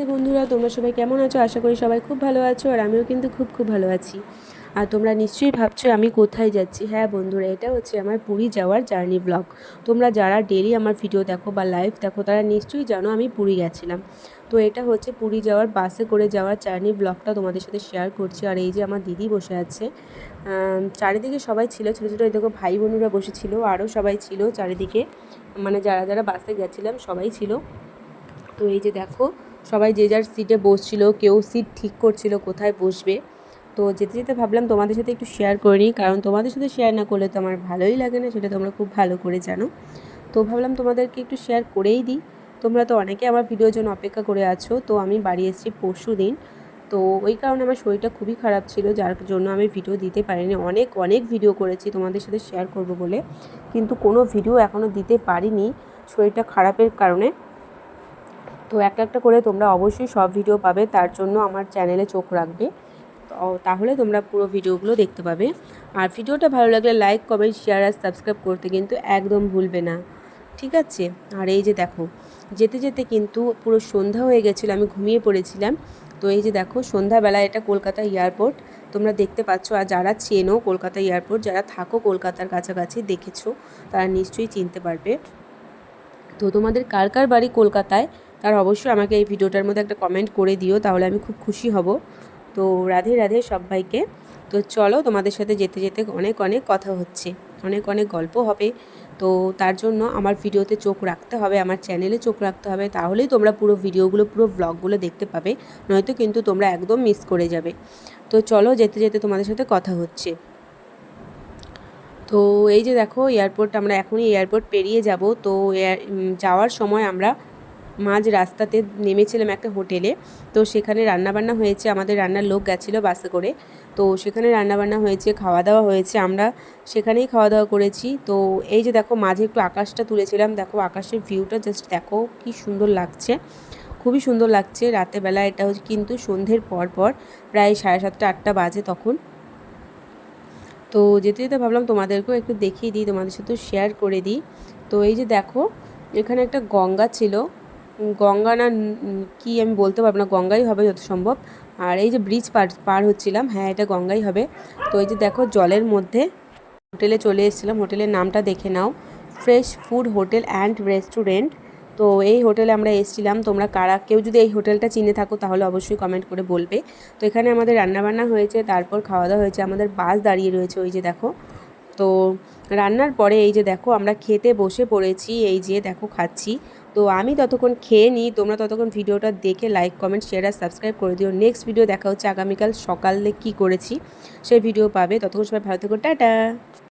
রাধে বন্ধুরা, তোমরা সবাই কেমন আছো? আশা করি সবাই খুব ভালো আছো আর আমিও কিন্তু খুব খুব ভালো আছি। আর তোমরা নিশ্চয়ই ভাবছ আমি কোথায় যাচ্ছি? হ্যাঁ বন্ধুরা, এটা হচ্ছে আমার পুরী যাওয়ার জার্নি ব্লগ। তোমরা যারা ডেলি আমার ভিডিও দেখো বা লাইভ দেখো, তারা নিশ্চয়ই জানো আমি পুরী গেছিলাম। তো এটা হচ্ছে পুরী যাওয়ার বাসে করে যাওয়ার জার্নি ব্লগটা তোমাদের সাথে শেয়ার করছি। আর এই যে আমার দিদি বসে আছে চারিদিকে সবাই ছিল, ছোটো ছোটো এই দেখো ভাই বোনেরা বসেছিল আরও সবাই ছিল চারিদিকে। মানে যারা যারা বাসে গেছিলাম সবাই ছিল। তো এই যে দেখো সবাই যে যার সিটে বসছিল, কেউ সিট ঠিক করছিল কোথায় বসবে। তো যেতে যেতে ভাবলাম তোমাদের সাথে একটু শেয়ার করে নিই, কারণ তোমাদের সাথে শেয়ার না করলে তো আমার ভালোই লাগে না, সেটা তোমরা খুব ভালো করে জানো। তো ভাবলাম তোমাদেরকে একটু শেয়ার করেই দিই। তোমরা তো অনেকে আমার ভিডিওর জন্য অপেক্ষা করে আছো, তো আমি বাড়ি এসেছি পরশু দিন। তো ওই কারণে আমার শরীরটা খুবই খারাপ ছিল, যার জন্য আমি ভিডিও দিতে পারিনি। অনেক অনেক ভিডিও করেছি তোমাদের সাথে শেয়ার করব বলে, কিন্তু কোনো ভিডিও এখনও দিতে পারিনি। শরীরটা খারাপের কারণে তো এক একটা করে তোমরা অবশ্যই সব ভিডিও পাবে, তার জন্য আমার চ্যানেলে চোখ রাখবে। তাহলে তোমরা পুরো ভিডিওগুলো দেখতে পাবে। আর ভিডিওটা ভালো লাগলে লাইক কমেন্ট শেয়ার আর সাবস্ক্রাইব করতে কিন্তু একদম ভুলবে না। ঠিক আছে? আর এই যে দেখো, যেতে যেতে কিন্তু পুরো সন্ধ্যা হয়ে গেছিল, আমি ঘুমিয়ে পড়েছিলাম। তো এই যে দেখো, সন্ধ্যাবেলা এটা কলকাতা এয়ারপোর্ট তোমরা দেখতে পাচ্ছ, আর যারা চেনো কলকাতা এয়ারপোর্ট যারা থাকো কলকাতার কাছাকাছি, দেখেছ, তারা নিশ্চয়ই চিনতে পারবে। তো তোমাদের কার কার বাড়ি কলকাতায়? তার অবশ্যই আমাকে এই ভিডিওটার মধ্যে একটা কমেন্ট করে দিও, তাহলে আমি খুব খুশি হব। তো রাধে রাধে সবাইকে। তো চলো তোমাদের সাথে যেতে যেতে অনেক অনেক কথা হচ্ছে, অনেক অনেক গল্প হবে। তো তার জন্য আমার ভিডিওতে চোখ রাখতে হবে, আমার চ্যানেলে চোখ রাখতে হবে, তাহলেই তোমরা পুরো ভিডিওগুলো, পুরো ব্লগগুলো দেখতে পাবে। নয়তো কিন্তু তোমরা একদম মিস করে যাবে। তো চলো যেতে যেতে তোমাদের সাথে কথা হচ্ছে। তো এই যে দেখো এয়ারপোর্ট আমরা এখনই এয়ারপোর্ট পেরিয়ে যাব। তো যাওয়ার সময় আমরা মাঝ রাস্তাতে নেমেছিলাম একটা হোটেলে, তো সেখানে রান্নাবান্না হয়েছে, আমাদের রান্নার লোক গেছিল বাসে করে। তো সেখানে রান্নাবান্না হয়েছে খাওয়া দাওয়া হয়েছে, আমরা সেখানেই খাওয়া দাওয়া করেছি। তো এই যে দেখো মাঝে একটু আকাশটা তুলেছিলাম, দেখো আকাশের ভিউটা জাস্ট দেখো কি সুন্দর লাগছে। খুবই সুন্দর লাগছে রাতেরবেলা এটা হচ্ছে কিন্তু সন্ধ্যের পর পর, প্রায় সাড়ে সাতটা, আটটা বাজে তখন। তো যেতে যেতে ভাবলাম তোমাদেরকেও একটু দেখিয়ে দিই, তোমাদের সাথেও শেয়ার করে দিই। তো এই যে দেখো, এখানে একটা গঙ্গা ছিল গঙ্গা না কি আমি বলতে পারব না, গঙ্গাই হবে যত সম্ভব আর এই যে ব্রিজ পার পার হচ্ছিলাম হ্যাঁ এটা গঙ্গাই হবে। তো এই যে দেখো, জলের মধ্যে হোটেলে চলে এসেছিলাম। হোটেলের নামটা দেখে নাও। Fresh food hotel and restaurant তো এই হোটেলে আমরা এসেছিলাম। তোমরা কারা, কেউ যদি এই হোটেলটা চিনে থাকো, তাহলে অবশ্যই কমেন্ট করে বলবে। তো এখানে আমাদের রান্নাবান্না হয়েছে, তারপর খাওয়া দাওয়া হয়েছে, আমাদের বাস দাঁড়িয়ে রয়েছে, ওই যে দেখো। তো রান্নার পরে এই যে দেখো আমরা খেতে বসে পড়েছি, এই যে দেখো খাচ্ছি। তো আমি ততক্ষণ খেয়ে নিই, তোমরা ততক্ষণ ভিডিওটা দেখে লাইক কমেন্ট শেয়ার আর সাবস্ক্রাইব করে দিও। নেক্সট ভিডিও দেখা হচ্ছে আগামীকাল সকালে কী করেছি, সেই ভিডিও পাবে। ততক্ষণ সবাই ভালো থেকো, টাটা!